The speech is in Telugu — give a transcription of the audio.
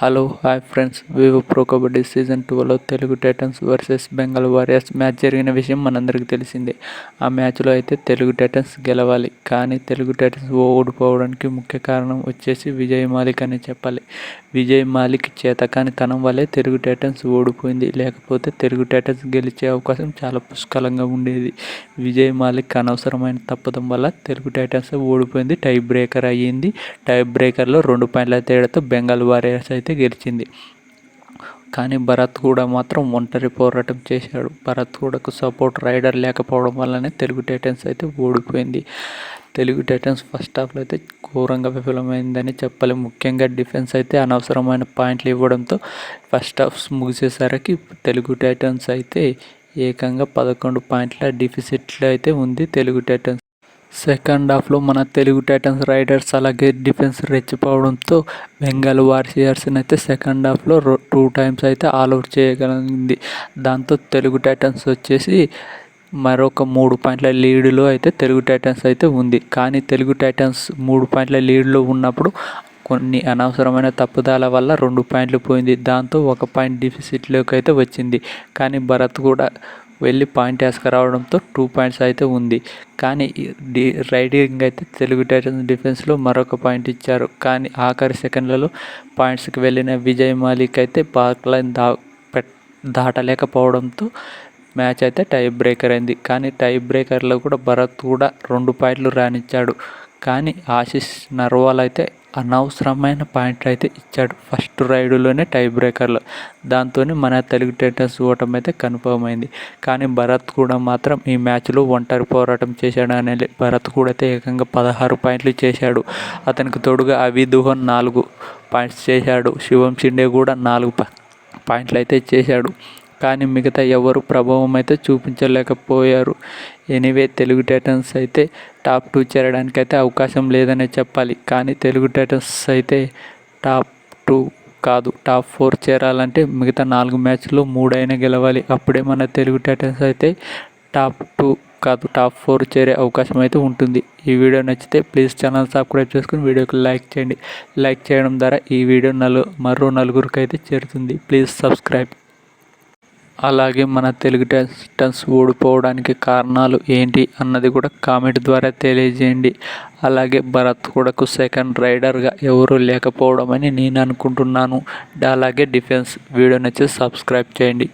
Hello hi friends Vivo Pro Kabaddi season టూలో Telugu Titans versus Bengal Warriors match జరిగిన విషయం మనందరికీ తెలిసిందే. ఆ మ్యాచ్లో అయితే తెలుగు టైటన్స్ గెలవాలి. కానీ తెలుగు టైటన్స్ ఓడిపోవడానికి ముఖ్య కారణం వచ్చేసి విజయ్ మాలిక్ అని చెప్పాలి. విజయ్ మాలిక్ చేతకాని తనం వల్లే తెలుగు టైటన్స్ ఓడిపోయింది. లేకపోతే తెలుగు టైటన్స్ గెలిచే అవకాశం చాలా పుష్కలంగా ఉండేది. విజయ్ మాలిక్ అనవసరమైన తప్పదం వల్ల తెలుగు టైటన్స్ ఓడిపోయింది. టై బ్రేకర్ అయ్యింది. టై బ్రేకర్లో రెండు పాయింట్ల తేడాతో బెంగాల్ వారియర్స్ అయితే అయితే గెలిచింది. కానీ భరత్ కూడా మాత్రం ఒంటరి పోరాటం చేశాడు. భరత్ కూడాకు సపోర్ట్ రైడర్ లేకపోవడం వల్లనే తెలుగు టైటన్స్ అయితే ఓడిపోయింది. తెలుగు టైటన్స్ ఫస్ట్ హాఫ్లో అయితే ఘోరంగా విఫలమైందని చెప్పాలి. ముఖ్యంగా డిఫెన్స్ అయితే అనవసరమైన పాయింట్లు ఇవ్వడంతో ఫస్ట్ హాఫ్ ముగిసేసరికి తెలుగు టైటన్స్ అయితే ఏకంగా పదకొండు పాయింట్ల డిఫిసిట్లో అయితే ఉంది తెలుగు టైటన్స్. సెకండ్ హాఫ్లో మన తెలుగు టైటన్స్ రైడర్స్ అలాగే డిఫెన్స్ రెచ్చిపోవడంతో బెంగాల్ వారియర్స్ని అయితే సెకండ్ హాఫ్లో టూ టైమ్స్ అయితే ఆల్అవుట్ చేయగలిగింది. దాంతో తెలుగు టైటన్స్ వచ్చేసి మరొక మూడు పాయింట్ల లీడ్లో అయితే తెలుగు టైటన్స్ అయితే ఉంది. కానీ తెలుగు టైటన్స్ మూడు పాయింట్ల లీడ్లో ఉన్నప్పుడు కొన్ని అనవసరమైన తప్పుదాల వల్ల రెండు పాయింట్లు పోయింది. దాంతో ఒక పాయింట్ డిఫిసిట్లోకి అయితే వచ్చింది. కానీ భరత్ కూడా వెళ్ళి పాయింట్ వేసుకురావడంతో టూ పాయింట్స్ అయితే ఉంది. కానీ డి రైడింగ్ అయితే తెలుగు టైటన్స్ డిఫెన్స్లో మరొక పాయింట్ ఇచ్చారు. కానీ ఆఖరి సెకండ్లలో పాయింట్స్కి వెళ్ళిన విజయ్ మాలిక్ అయితే పార్క్ లైన్ దా దాటలేకపోవడంతో మ్యాచ్ అయితే టై బ్రేకర్ అయింది. కానీ టై బ్రేకర్లో కూడా భరత్ కూడా రెండు పాయింట్లు రాణించాడు కానీ ఆశిష్ నర్వాల్ అయితే అనవసరమైన పాయింట్ అయితే ఇచ్చాడు. ఫస్ట్ రైడులోనే టై బ్రేకర్లో దాంతో మన తెలుగు టైటన్స్ ఓటమి అయితే కన్ఫర్మ్ అయింది కానీ భరత్ కూడా మాత్రం ఈ మ్యాచ్లో ఒంటరి పోరాటం చేశాడు అనేది భరత్ కూడా అయితే ఏకంగా పదహారు పాయింట్లు చేశాడు. అతనికి తోడుగా అవి దుహన్ నాలుగు పాయింట్స్ చేశాడు. శివం షిండే కూడా నాలుగు పాయింట్లు అయితే చేశాడు. కానీ మిగతా ఎవరు ప్రభావం అయితే చూపించలేకపోయారు. ఎనీవే తెలుగు టైటన్స్ అయితే టాప్ టూ చేరడానికి అయితే అవకాశం లేదనే చెప్పాలి. కానీ తెలుగు టైటన్స్ అయితే టాప్ టూ కాదు టాప్ ఫోర్ చేరాలంటే మిగతా నాలుగు మ్యాచ్లు మూడైనా గెలవాలి. అప్పుడే మన తెలుగు టైటన్స్ అయితే టాప్ టూ కాదు టాప్ ఫోర్ చేరే అవకాశం అయితే ఉంటుంది. ఈ వీడియో నచ్చితే ప్లీజ్ ఛానల్ సబ్స్క్రైబ్ చేసుకుని వీడియోకి లైక్ చేయండి. లైక్ చేయడం ద్వారా ఈ వీడియో నలు మరో నలుగురికి అయితే చేరుతుంది. Please subscribe. అలాగే మన తెలుగు టైటన్స్ ఓడిపోవడానికి కారణాలు ఏంటి అన్నది కూడా కామెంట్ ద్వారా తెలియజేయండి. అలాగే భరత్ కూడాకు సెకండ్ రైడర్గా ఎవరు లేకపోవడం అని నేను అనుకుంటున్నాను. అలాగే డిఫెన్స్ వీడియో నచ్చి సబ్స్క్రైబ్ చేయండి.